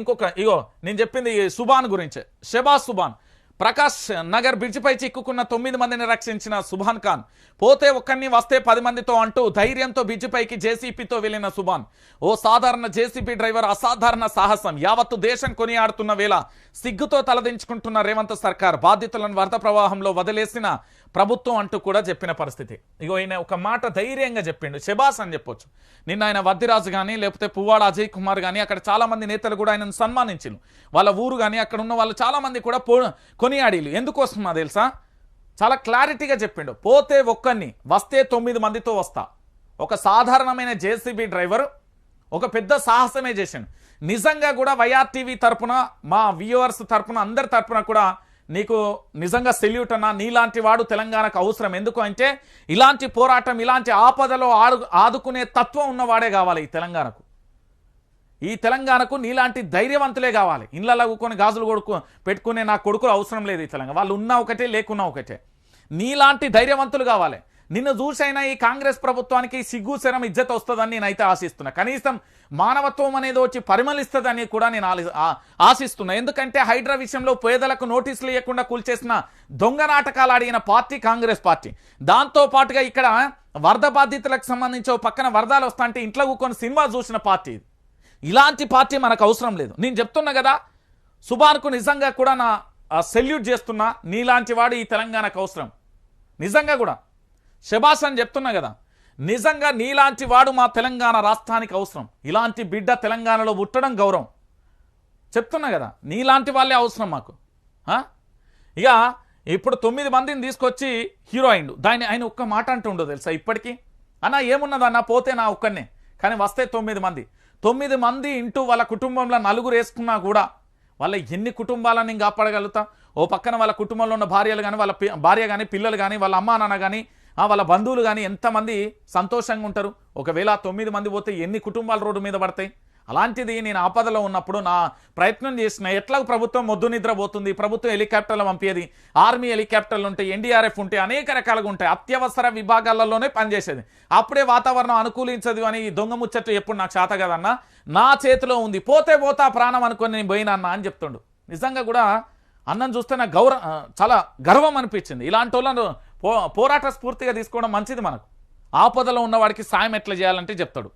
ఇంకొక ఇగో నేను చెప్పింది ఈ సుబాన్ గురించి. షెబాజ్ సుబాన్ ప్రకాష్ నగర్ బ్రిడ్జిపై చిక్కుకున్న తొమ్మిది మందిని రక్షించిన సుభాన్ ఖాన్. పోతే ఒక్కరిని వస్తే పది మందితో అంటూ ధైర్యంతో బ్రిడ్జిపైకి జేసీపీతో వెళ్ళిన సుభాన్. ఓ సాధారణ జేసీపీ డ్రైవర్ అసాధారణ సాహసం. యావత్తు దేశం కొనియాడుతున్న వేళ సిగ్గుతో తలదించుకుంటున్న రేవంత్ సర్కార్ బాధితులను వరద ప్రవాహంలో వదిలేసిన ప్రభుత్వం అంటూ కూడా చెప్పిన పరిస్థితి. ఇగో ఈయన ఒక మాట ధైర్యంగా చెప్పిండు. శబాస్ అని చెప్పొచ్చు. నిన్న ఆయన వద్దిరాజు కానీ లేకపోతే పువ్వాడ అజయ్ కుమార్ కానీ అక్కడ చాలా మంది నేతలు కూడా ఆయనను సన్మానించారు వాళ్ళ ఊరు కానీ అక్కడ ఉన్న వాళ్ళు చాలా మంది కూడా పో కొనియాడీలు. ఎందుకోసమా తెలుసా? చాలా క్లారిటీగా చెప్పిండు. పోతే ఒక్కరిని వస్తే తొమ్మిది మందితో వస్తా. ఒక సాధారణమైన జేసీబీ డ్రైవర్ ఒక పెద్ద సాహసమే చేశాను నిజంగా కూడా వైఆర్టీవీ తరఫున మా వ్యూవర్స్ తరపున అందరి తరపున కూడా నీకు నిజంగా సెల్యూట్ అన్న నీలాంటి వాడు తెలంగాణకు అవసరం. ఎందుకు అంటే ఇలాంటి పోరాటం ఇలాంటి ఆపదలో ఆడు ఆదుకునే తత్వం ఉన్నవాడే కావాలి ఈ తెలంగాణకు. ఈ తెలంగాణకు నీలాంటి ధైర్యవంతులే కావాలి. ఇండ్లలో కూకొని గాజులు కొడుకు పెట్టుకునే నా కొడుకులు అవసరం లేదు ఈ తెలంగాణ. వాళ్ళు ఉన్నా ఒకటే లేకున్నా ఒకటే. నీలాంటి ధైర్యవంతులు కావాలి. నిన్ను చూసైనా ఈ కాంగ్రెస్ ప్రభుత్వానికి సిగ్గు శరం ఇజ్జత్ వస్తుందని నేనైతే ఆశిస్తున్నా. కనీసం మానవత్వం అనేది వచ్చి పరిమళిస్తుందని కూడా నేను ఆ- ఆశిస్తున్నా. ఎందుకంటే హైడ్రా విషయంలో పేదలకు నోటీసులు ఇవ్వకుండా కూల్చేసిన దొంగ నాటకాలు ఆడిన పార్టీ కాంగ్రెస్ పార్టీ. దాంతో పాటుగా ఇక్కడ వరద బాధితులకు సంబంధించి పక్కన వరదలు వస్తా అంటే ఇంట్లో కూకొని సినిమా చూసిన పార్టీ ఇలాంటి పార్టీ మనకు అవసరం లేదు. నేను చెప్తున్నా కదా సుభాన్కు నిజంగా కూడా నా సెల్యూట్ చేస్తున్నా నీలాంటి వాడు ఈ తెలంగాణకు అవసరం. నిజంగా కూడా. శబాస్ అని చెప్తున్నా కదా నిజంగా నీలాంటి వాడు మా తెలంగాణ రాష్ట్రానికి అవసరం. ఇలాంటి బిడ్డ తెలంగాణలో పుట్టడం గౌరవం. చెప్తున్నా కదా నీలాంటి వాళ్ళే అవసరం మాకు. ఇక ఇప్పుడు తొమ్మిది మందిని తీసుకొచ్చి హీరో అయిండు దాన్ని ఆయన ఒక్క మాట అంటుండో తెలుసా ఇప్పటికీ? అన్న ఏమున్నదన్న పోతే నా ఒక్కనే కానీ వస్తే తొమ్మిది మంది. తొమ్మిది మంది ఇంటూ వాళ్ళ కుటుంబంలో నలుగురు వేసుకున్నా కూడా వాళ్ళ ఎన్ని కుటుంబాలను నేను కాపాడగలుగుతా? ఓ పక్కన వాళ్ళ కుటుంబంలో ఉన్న భార్యలు కానీ వాళ్ళ భార్య కానీ పిల్లలు కానీ వాళ్ళ అమ్మా నాన్న కానీ వాళ్ళ బంధువులు కానీ ఎంతమంది సంతోషంగా ఉంటారు? ఒకవేళ తొమ్మిది మంది పోతే ఎన్ని కుటుంబాలు రోడ్డు మీద పడతాయి? అలాంటిది నేను ఆపదలో ఉన్నప్పుడు నా ప్రయత్నం చేసిన ఎట్లా ప్రభుత్వం మొద్దు నిద్ర పోతుంది ప్రభుత్వం హెలికాప్టర్లు పంపేది ఆర్మీ హెలికాప్టర్లు ఉంటాయి ఎన్డీఆర్ఎఫ్ ఉంటాయి అనేక రకాలుగా ఉంటాయి అత్యవసర విభాగాలలోనే పనిచేసేది. అప్పుడే వాతావరణం అనుకూలించదు అని ఈ దొంగ ముచ్చట్లు ఎప్పుడు నాకు చేత కదన్నా నా చేతిలో ఉంది పోతే పోతా ప్రాణం అనుకొని నేను పోయినా అన్న అని చెప్తుండు. నిజంగా కూడా అన్నం చూస్తే నాకు గౌరవ చాలా గర్వం అనిపించింది. ఇలాంటి వాళ్ళను పో పోరాట స్ఫూర్తిగా తీసుకోవడం మంచిది మనకు. ఆపదలో ఉన్నవాడికి సాయం ఎట్లా చేయాలంటే చెప్తాడు.